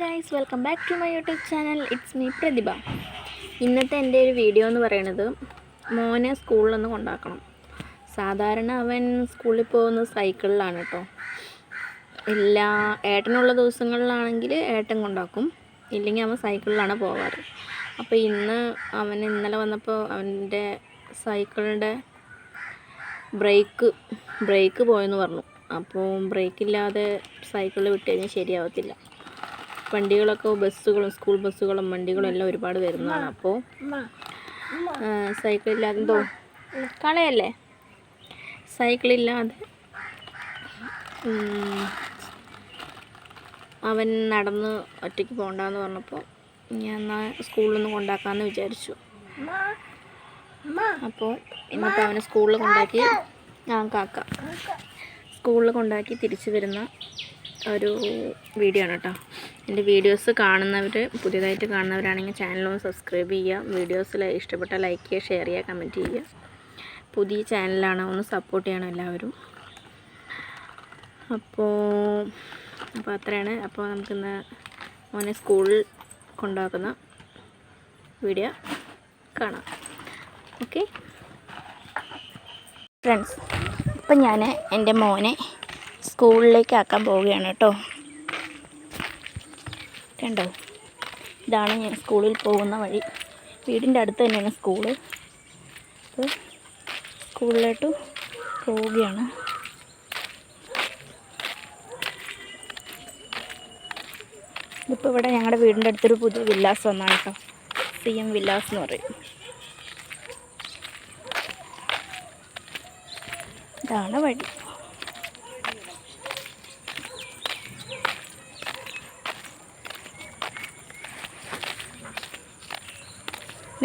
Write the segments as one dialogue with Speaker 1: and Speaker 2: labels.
Speaker 1: Guys welcome back to my YouTube channel it's me Pratibha ഇന്നത്തെ എന്റെ ഒരു video എന്ന് പറയുന്നത് മോനെ സ്കൂളിൽ സ്കൂളിലൊന്ന് കൊണ്ടാക്കണം. സാധാരണ അവൻ സ്കൂളിൽ പോകുന്നത് സൈക്കിളിലാണ് കേട്ടോ എല്ലാ ഏട്ടനുള്ള ദിവസങ്ങളിലാണെങ്കിൽ ഏട്ടൻ കൊണ്ടാക്കും. ഇല്ലെങ്കിൽ അവൻ സൈക്കിളിലാണ് പോകാറ് അപ്പോൾ ഇന്ന് അവൻ ഇന്നലെ വന്നപ്പോൾ അവന്റെ സൈക്കിളിന്റെ ബ്രേക്ക് ബ്രേക്ക് പോയെന്ന് പറഞ്ഞു. അപ്പോൾ ബ്രേക്കില്ലാതെ സൈക്കിളിൽ വിട്ട് കഴിഞ്ഞാൽ ശരിയാവത്തില്ല. വണ്ടികളൊക്കെ ബസ്സുകളും സ്കൂൾ ബസ്സുകളും വണ്ടികളും എല്ലാം ഒരുപാട് വരുന്നതാണ്. അപ്പോൾ സൈക്കിളില്ലാതെ എന്തോ കളയല്ലേ? സൈക്കിളില്ലാതെ അവൻ നടന്ന് ഒറ്റയ്ക്ക് പോകണ്ടെന്ന് പറഞ്ഞപ്പോൾ ഞാൻ എന്നാൽ സ്കൂളിൽ നിന്ന് കൊണ്ടാക്കാമെന്ന് വിചാരിച്ചു. അപ്പോൾ ഇന്നത്തെ അവനെ സ്കൂളിൽ കൊണ്ടാക്കി ആ കാക്ക. സ്കൂളിൽ കൊണ്ടാക്കി തിരിച്ചു വരുന്ന ഒരു വീഡിയോ ആണ് കേട്ടോ എന്റെ വീഡിയോസ് കാണുന്നവർ പുതിയതായിട്ട് കാണുന്നവരാണെങ്കിൽ ചാനലൊന്ന് സബ്സ്ക്രൈബ് ചെയ്യുക. വീഡിയോസിൽ ഇഷ്ടപ്പെട്ട ലൈക്ക് ചെയ്യുക ഷെയർ ചെയ്യുക കമന്റ് ചെയ്യുക. പുതിയ ചാനലാണ് ഒന്ന് സപ്പോർട്ട് ചെയ്യണം എല്ലാവരും. അപ്പോൾ അപ്പോൾ അത്രയാണ്. അപ്പോൾ നമുക്കിന്ന് മോനെ സ്കൂളിൽ കൊണ്ടാക്കുന്ന വീഡിയോ കാണാം. ഓക്കെ ഫ്രണ്ട്സ് ഇപ്പം ഞാൻ എന്റെ മോനെ സ്കൂളിലേക്ക് ആക്കാൻ പോവുകയാണ് കേട്ടോ. കണ്ടോ? ഇതാണ് ഞാൻ സ്കൂളിൽ പോകുന്ന വഴി. വീടിന്റെ അടുത്ത് തന്നെയാണ് സ്കൂൾ. അപ്പോൾ സ്കൂളിലോട്ട് പോവുകയാണ്. ഇതിപ്പോൾ ഇവിടെ ഞങ്ങളുടെ വീടിന്റെ അടുത്തൊരു പുതിയ വില്ലാസ് വന്നാണ് കേട്ടോ. സി എം വില്ലാസ് എന്ന് പറയും. ഇതാണ് വഴി.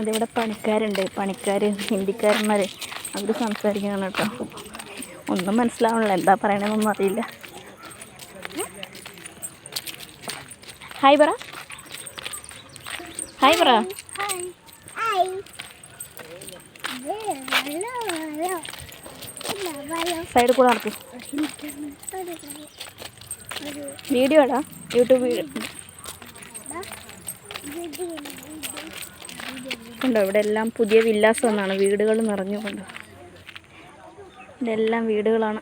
Speaker 1: അതിവിടെ പണിക്കാരുണ്ട്. പണിക്കാർ ഹിന്ദിക്കാരന്മാർ അവർ സംസാരിക്കുകയാണ് കേട്ടോ. ഒന്നും മനസ്സിലാവണില്ല. എന്താ പറയണമെന്നൊന്നും അറിയില്ല. ഹായ് പറ. ഹായ് പറ. സൈഡ് കൂടെ നടക്കും. വീഡിയോ ഇടാ. YouTube video. ഉണ്ടോ ഇവിടെ എല്ലാം പുതിയ വില്ലാസ് വന്നാണ്. വീടുകൾ നിറഞ്ഞുകൊണ്ട് ഇതെല്ലാം വീടുകളാണ്.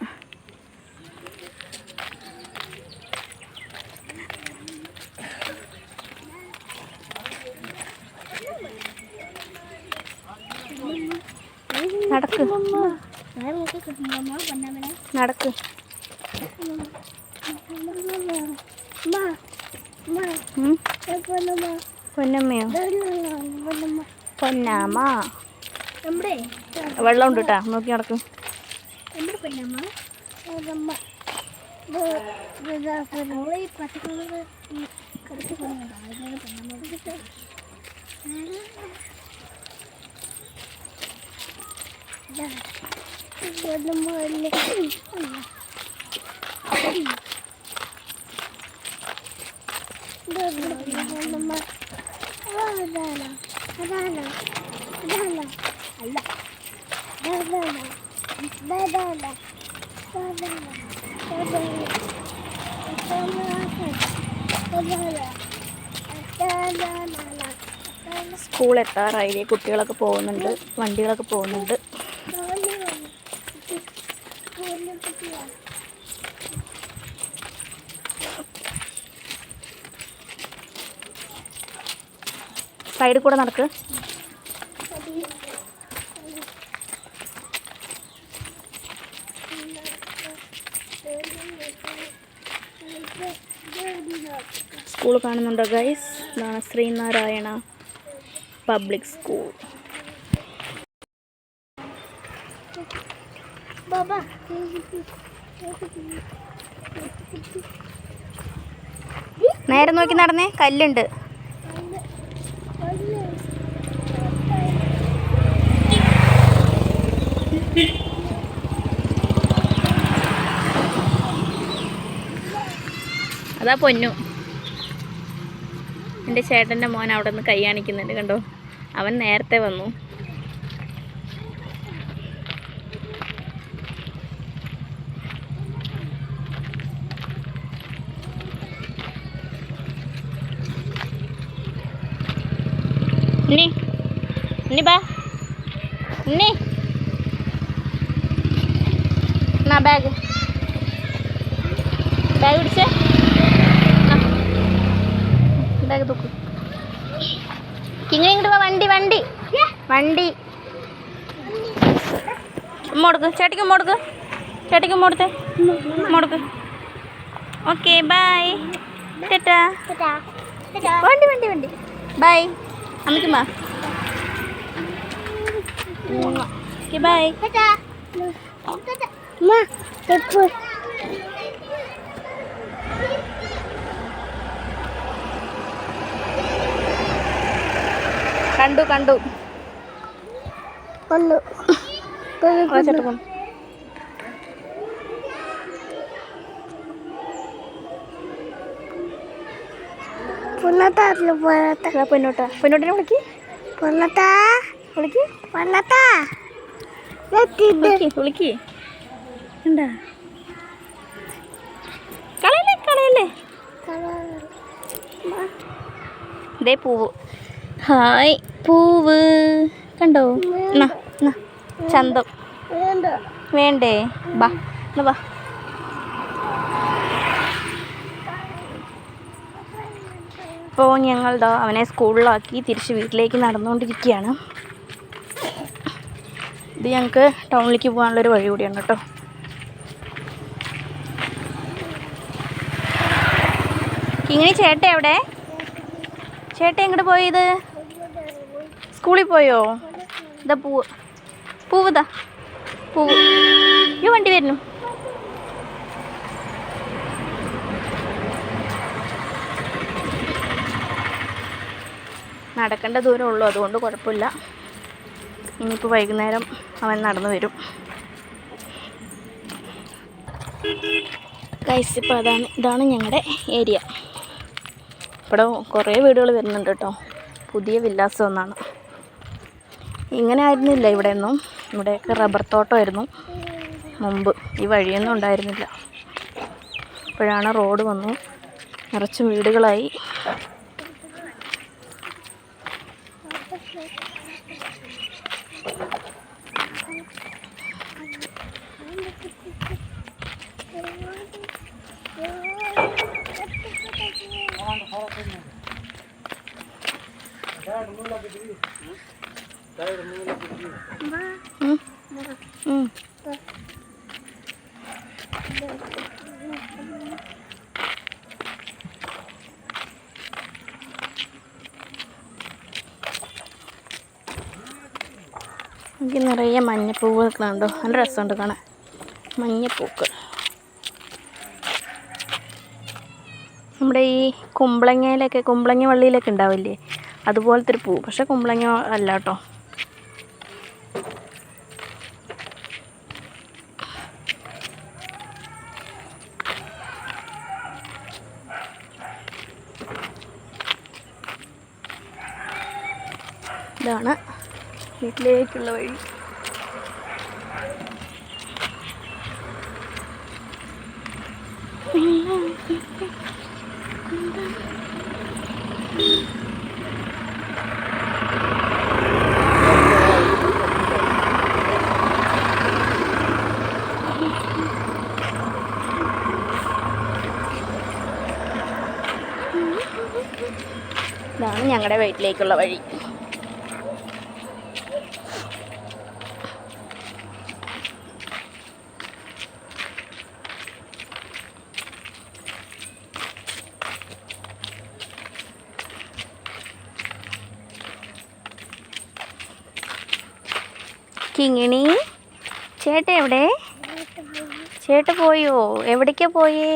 Speaker 1: നടക്ക്. നടക്ക്. ഉം? പൊന്നമ്മയോ? പൊന്നാമ വെള്ളം ഉണ്ട് കേട്ടാ നോക്കി നടക്ക്.
Speaker 2: നമ്മുടെ
Speaker 1: സ്കൂൾ എത്താറായി കുട്ടികളൊക്കെ പോകുന്നുണ്ട്. വണ്ടികളൊക്കെ പോകുന്നുണ്ട്. സൈഡിൽ കൂടെ നടക്ക്. സ്കൂൾ കാണുന്നുണ്ടോ ഗൈസ് ഇതാണ് ശ്രീനാരായണ പബ്ലിക് സ്കൂൾ നേരെ നോക്കി നടന്നേ കല്ലുണ്ട്. അതാ പൊന്നു. എന്റെ ചേട്ടന്റെ മോൻ അവിടെ നിന്ന് കൈ കാണിക്കുന്നുണ്ട് കണ്ടോ? അവൻ നേരത്തെ വന്നു. നീ നീ ബാ. നീ ബാഗ് തൂക്ക്. ഇങ്ങനെ ഇങ്ങോട്ട് വണ്ടി വണ്ടി. വണ്ടി. ഉമ്മ കൊടുക്ക് ചേട്ടിക്ക് ഉമ്മ കൊടുക്ക്. ചേട്ടിക്ക് ഉമ്മ കൊടുത്തേ. Okay bye.
Speaker 2: ചേട്ടാ
Speaker 1: വണ്ടി വണ്ടി വണ്ടി. ബൈ. അമ്മയ്ക്കുമ്മ ഓക്കെ ബൈ.
Speaker 2: ടാറ്റാ.
Speaker 1: കണ്ടു കണ്ടു.
Speaker 2: കൊന്നു.
Speaker 1: ആ ചേട്ടാ പോണം
Speaker 2: പൊന്നത്താറിൽ പൊന്നത്ത
Speaker 1: അതാ പൊന്നോട്ടാ. പൊന്നോട്ടിനെ വിളിക്ക്.
Speaker 2: പൊന്നത്താ.
Speaker 1: വിളിക്ക്.
Speaker 2: എത്തിയിട്ട്
Speaker 1: വിളിക്ക് എന്താ കളയല്ലേ കളയല്ലേ? ദേ പൂവ്. ഹായ്. പൂവ്. കണ്ടോ? എന്നാ എന്നാ ചന്തം.
Speaker 2: വേണ്ട.
Speaker 1: ബാ എന്നാ ബാ. ഇപ്പോൾ ഞങ്ങളുടെ അവനെ സ്കൂളിലാക്കി തിരിച്ച് വീട്ടിലേക്ക് നടന്നുകൊണ്ടിരിക്കുകയാണ്. ഇത് ഞങ്ങൾക്ക് ടൗണിലേക്ക് പോകാനുള്ളൊരു വഴി കൂടിയാണ് കേട്ടോ. ഇങ്ങനെ ചേട്ട എവിടെ? ചേട്ട എങ്ങോട്ട് പോയത്? സ്കൂളിൽ പോയോ? ഇതാ പൂവ് പൂവ് ഇതാ പൂവ് ഈ വണ്ടി വരുന്നു നടക്കേണ്ട ദൂരം ഉള്ളൂ അതുകൊണ്ട് കുഴപ്പമില്ല. ഇനിയിപ്പോൾ വൈകുന്നേരം അവൻ നടന്നു വരും. ഗൈസ് ഇപ്പോൾ അതാണ് ഇതാണ് ഞങ്ങളുടെ ഏരിയ ഇവിടെ കുറേ വീടുകൾ വരുന്നുണ്ട് കേട്ടോ. പുതിയ വില്ലാസം ഒന്നാണ്. ഇങ്ങനെ ആയിരുന്നില്ല ഇവിടെ ഒന്നും ഇവിടെയൊക്കെ റബ്ബർ തോട്ടമായിരുന്നു. മുമ്പ് ഈ വഴിയൊന്നും ഉണ്ടായിരുന്നില്ല. ഇപ്പോഴാണ് റോഡ് വന്നു. നിറച്ചും വീടുകളായി. Thank ഉം. എനിക്ക് നിറയെ മഞ്ഞപ്പൂവ് നിൽക്കണുണ്ടോ നല്ല രസമുണ്ട് കാണാൻ. മഞ്ഞപ്പൂക്കൾ. നമ്മുടെ ഈ കുമ്പളങ്ങയിലൊക്കെ കുമ്പളങ്ങ വള്ളിയിലൊക്കെ ഉണ്ടാവില്ലേ? അതുപോലത്തെ ഒരു പൂ. പക്ഷെ കുമ്പളങ്ങ അല്ല കേട്ടോ. ഇതാണ് വീട്ടിലേക്കുള്ള വഴി. ഇതാണ് ഞങ്ങളുടെ വീട്ടിലേക്കുള്ള വഴി. കിങ്ങിണി. ചേട്ട എവിടെ? ചേട്ട പോയോ? എവിടേക്കാ പോയേ?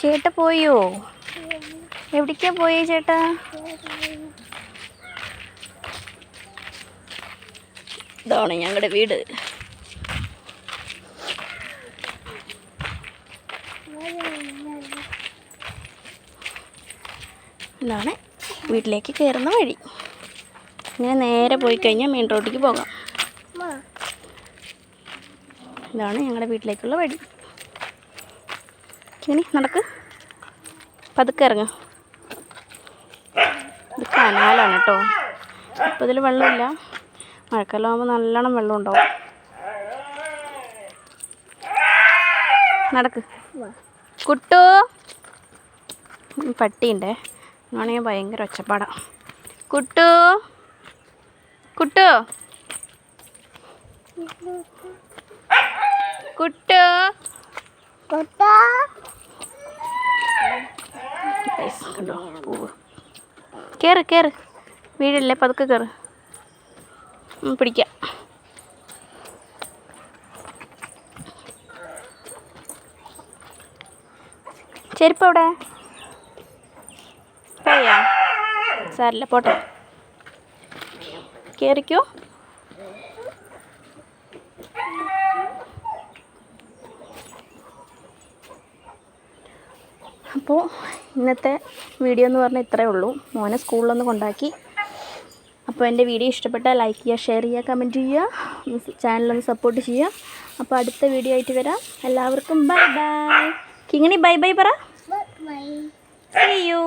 Speaker 1: ചേട്ട പോയോ? എവിടേക്കാ പോയേ ചേട്ടാ? ഇതാണ് ഞങ്ങളുടെ വീട്. ഇതാണ് വീട്ടിലേക്ക് കയറുന്ന വഴി. ഇങ്ങനെ നേരെ പോയി കഴിഞ്ഞാൽ മെയിൻ റോഡിലേക്ക് പോകാം. ഇതാണ് ഞങ്ങളുടെ വീട്ടിലേക്കുള്ള വഴി. ഇനി നടക്ക്. പതുക്കെ ഇറങ്ങ. ഇത് കനാലാണ് കേട്ടോ ഇപ്പോൾ ഇതിൽ വെള്ളമില്ല. മഴക്കാലം ആകുമ്പോൾ നല്ലോണം വെള്ളം ഉണ്ടാവും. നടക്ക്. കുട്ടു. പട്ടിയുണ്ടേ. ആണെങ്കിൽ ഭയങ്കര ഒച്ചപ്പാടാ. കുട്ടു കുട്ടു. കുട്ടു.
Speaker 2: കൊട്ടാ.
Speaker 1: കണ്ടോ പൂവ് കയറ് കയറ് വീടല്ലേ? പതുക്കെ കയറ് പിടിക്കാം. ചെരുപ്പ് എവിടെ പോയാ സാരില്ല പോട്ടെ. കയറിക്കോ അപ്പോൾ ഇന്നത്തെ വീഡിയോ എന്ന് പറഞ്ഞാൽ ഇത്രയേ ഉള്ളൂ. മോനെ സ്കൂളിലൊന്ന് കൊണ്ടാക്കി. അപ്പോൾ എന്റെ വീഡിയോ ഇഷ്ടപ്പെട്ടാൽ ലൈക്ക് ചെയ്യുക ഷെയർ ചെയ്യുക കമന്റ് ചെയ്യുക ചാനലൊന്ന് സപ്പോർട്ട് ചെയ്യുക. അപ്പോൾ അടുത്ത വീഡിയോ ആയിട്ട് വരാം. എല്ലാവർക്കും bye bye Kingini bye bye പറ.
Speaker 2: Bye
Speaker 1: See you.